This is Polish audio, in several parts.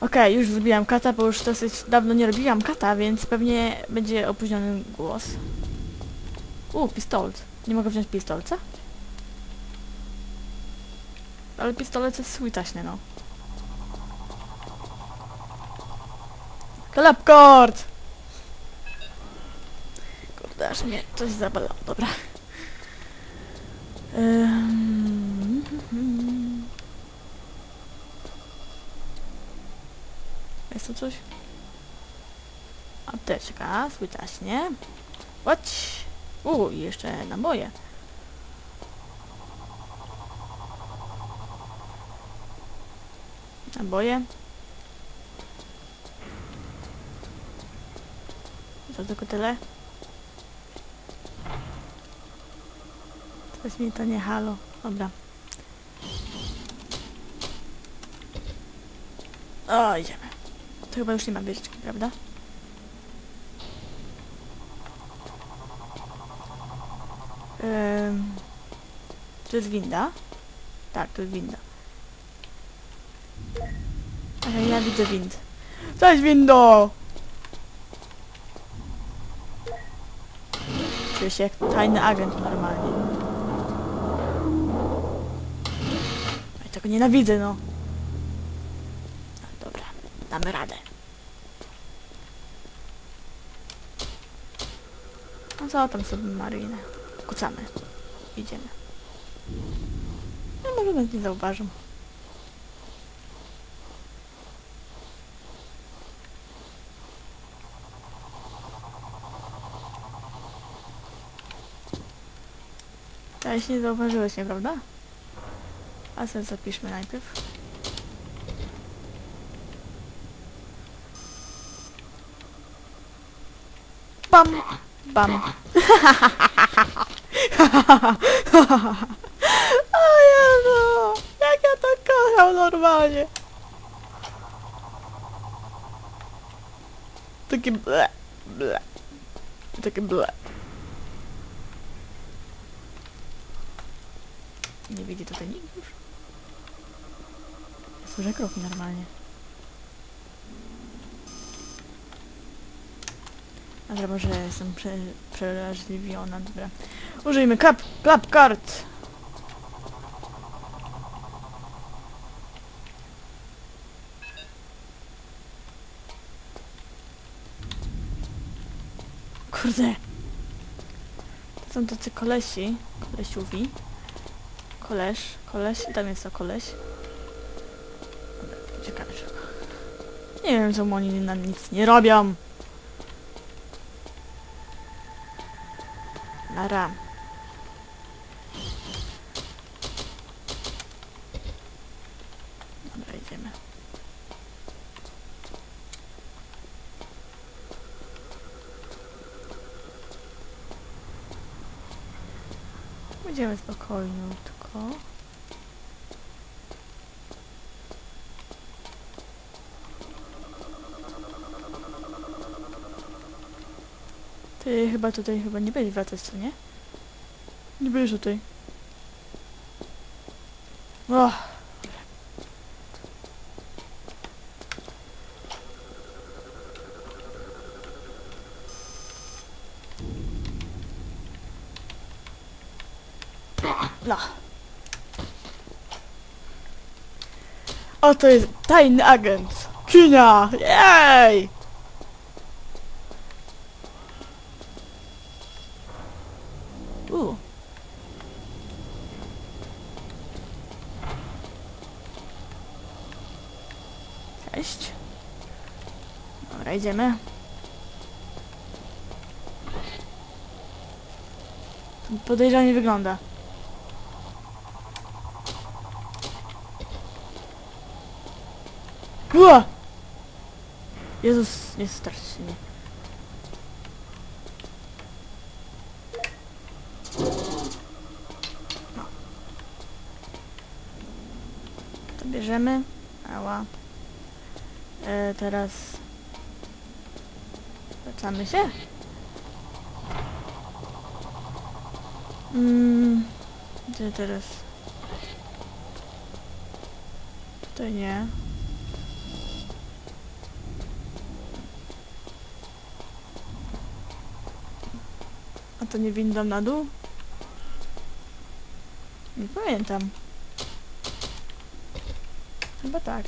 Okej, już zrobiłam kata, bo już dosyć dawno nie robiłam kata, więc pewnie będzie opóźniony głos. U, pistolet. Nie mogę wziąć pistolca? Ale pistolet jest sweetaśny, no. Klapkord! Kurde, aż mnie coś zabolało, dobra. Ym, tu coś? Apteczka, słytaśnie. Chodź! U, jeszcze naboje. Naboje. To tylko tyle. Coś mi to nie halo. Dobra. O, idziemy. To chyba już nie ma bieżyczki, prawda? Ym, to jest winda? Tak, to jest winda. Ale ja widzę wind. Cześć windo! Czuję się jak tajny agent normalnie. Ja tego nienawidzę, no. No, Dobra, damy radę. No co tam sobie marynę? Kucamy. Idziemy. No może nas nie zauważą. A jeśli nie zauważyłeś mnie, prawda? A sobie zapiszmy najpierw. Bam! Bam! o Jezu! Jak ja to kocham normalnie! Takie ble, ble. Takie ble. Nie widzi tutaj nikt już. Słyszę kroki normalnie. Ale może jestem prze, przeraźliwiona, dobra. Użyjmy klap, klap kart! Kurde. To są tacy kolesi, kolesiuwi. Koleś, koleś, tam jest to koleś. Dobra, Ciekawe. Nie wiem, czemu oni na nic nie robią. Nara. Dobra, idziemy. Będziemy spokojniutko. Ty chyba tutaj chyba nie będziesz wracać, co nie? Nie będziesz tutaj. Och. No. Oto jest tajny agent. Kinia! Jej! U. Cześć. Dobra, idziemy. Podejrzanie wygląda. Ua! Jezus, nie strasz się bierzemy. Ała. E, teraz... Wracamy się? Mm, gdzie teraz? Tutaj nie. A to nie windą na dół? Nie pamiętam. Chyba tak.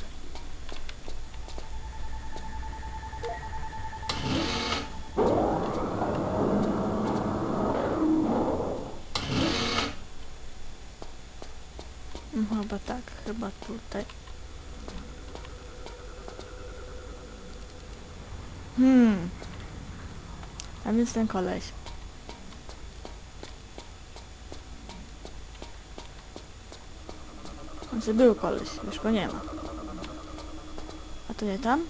No, chyba tak, chyba tutaj. Hmm. A więc ten koleś. Znaczy był koleś, już go nie ma. A to nie tam?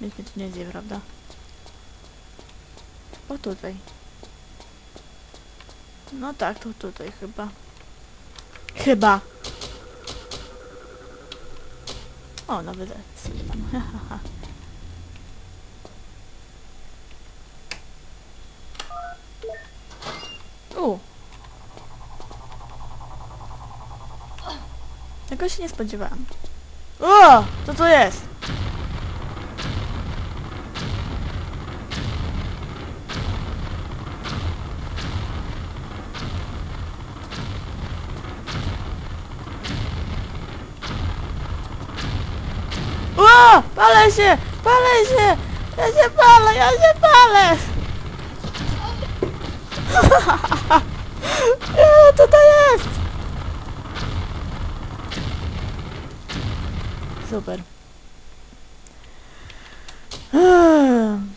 Nic mi tu nie dzieje, prawda? O tutaj. No tak, to tutaj chyba. Chyba. O, nawet. U. Tego się nie spodziewałam. O! Co to jest? O! Palę się! Palę się! Ja się palę! Ja się palę! Eee, Co to jest? feel better.